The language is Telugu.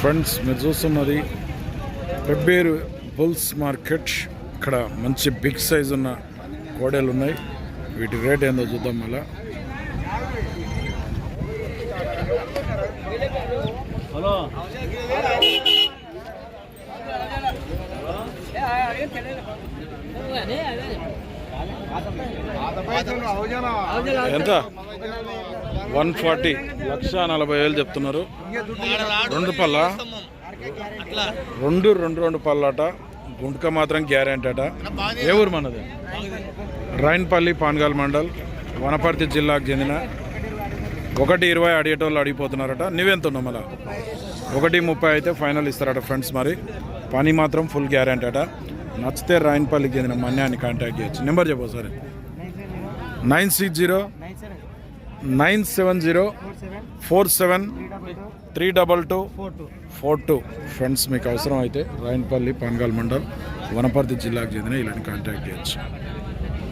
ఫ్రెండ్స్ మీరు చూస్తున్నది పెబ్బేరు బుల్స్ మార్కెట్. ఇక్కడ మంచి బిగ్ సైజ్ ఉన్న కోడేలు ఉన్నాయి. వీటి రేట్ ఏందో చూద్దాం మళ్ళా. ఎంత? వన్ ఫార్టీ లక్ష నలభై వేలు చెప్తున్నారు. రెండు పళ్ళ. రెండు రెండు రెండు పళ్ళట. గుంటక మాత్రం గ్యారెంటీ అట ఏ ఊరు మనది? రాయన్పల్లి పాన్గాల్ మండల్ వనపర్తి జిల్లాకు చెందిన. ఒకటి ఇరవై అడిగేటోళ్ళు అడిగిపోతున్నారట. నువ్వెంత ఉన్నావు మళ్ళా? ఒకటి ముప్పై అయితే ఫైనల్ ఇస్తారట ఫ్రెండ్స్ మరి. పని మాత్రం ఫుల్ గ్యారెంటీ అట నచ్చితే రాయన్పల్లికి చెందిన మన్యాన్ని కాంటాక్ట్ చేయొచ్చు. నెంబర్ చెప్పు సరే nine six zero nine seven zero four seven three double two four two. Friends మీకు అవసరం అయితే రాయన్పల్లి పాన్గాల్ మండల్ వనపర్తి జిల్లాకు చెందిన ఇలాంటి కాంటాక్ట్ చేయొచ్చు.